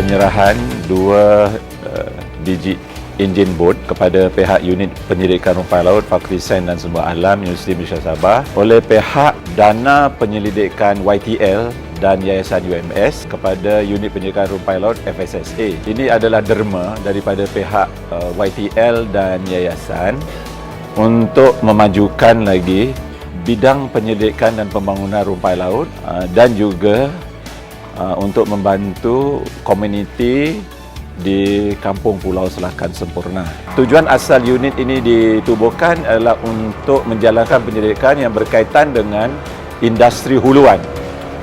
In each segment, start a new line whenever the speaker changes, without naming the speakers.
penyerahan dua uh, biji enjin boat kepada pihak unit penyelidikan rumput laut Fakulti Sains dan Sumber Alam Universiti Malaysia Sabah oleh pihak Dana Penyelidikan YTL dan Yayasan UMS kepada unit penyelidikan rumput laut FSSA. Ini adalah derma daripada pihak uh, YTL dan yayasan untuk memajukan lagi bidang penyelidikan dan pembangunan rumpai laut uh, dan juga uh, untuk membantu komuniti di Kampung Pulau Selakan Sempurna. Tujuan asal unit ini ditubuhkan adalah untuk menjalankan penyelidikan yang berkaitan dengan industri huluan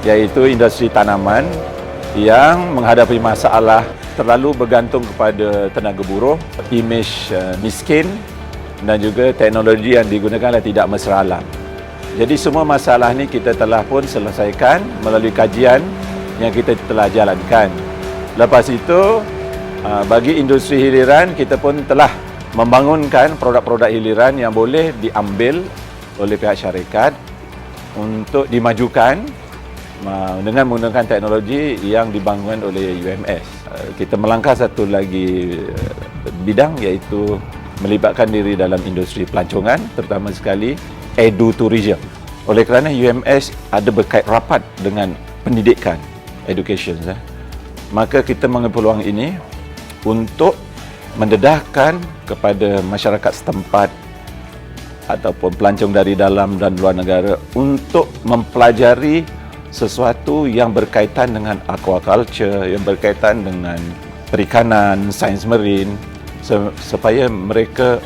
iaitu industri tanaman yang menghadapi masalah terlalu bergantung kepada tenaga buruh, imej uh, miskin dan juga teknologi yang digunakan tidak mesra alam. Jadi semua masalah ni kita telah pun selesaikan melalui kajian yang kita telah jalankan. Lepas itu Ah, bagi industri hiliran kita pun telah membangunkan produk-produk hiliran yang boleh diambil oleh pihak syarikat untuk dimajukan dengan menggunakan teknologi yang dibangun oleh UMS. Ah, kita melangkah satu lagi bidang iaitu melibatkan diri dalam industri pelancongan terutama sekali edu tourism. Oleh kerana UMS ada berkait rapat dengan pendidikan education eh. maka kita mengambil peluang ini untuk mendedahkan kepada masyarakat setempat ataupun pelancong dari dalam dan luar negara untuk mempelajari sesuatu yang berkaitan dengan aquaculture, yang berkaitan dengan perikanan, sains marin supaya mereka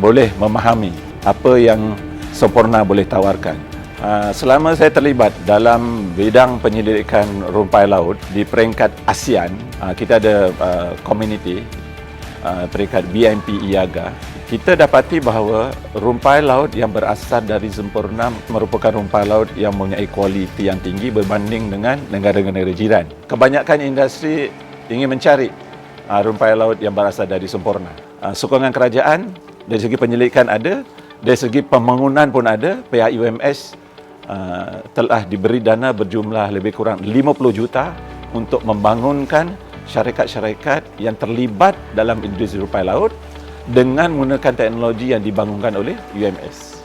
boleh memahami apa yang sempurna boleh tawarkan. Ah, selama saya terlibat dalam bidang penyelidikan rumpai laut di peringkat ASEAN, ah, kita ada ah, peringkat BMP IAGA. Kita dapati bahawa rumpai laut yang berasal dari sempurna merupakan rumpai laut yang mempunyai kualiti yang tinggi berbanding dengan negara-negara jiran. Kebanyakan industri ingin mencari rumpai laut yang berasal dari sempurna. Sokongan kerajaan dari segi penyelidikan ada, dari segi pembangunan pun ada, pihak UMS Uh, telah diberi dana berjumlah lebih kurang 50 juta untuk membangunkan syarikat-syarikat yang terlibat dalam industri rupai laut dengan menggunakan teknologi yang dibangunkan oleh UMS.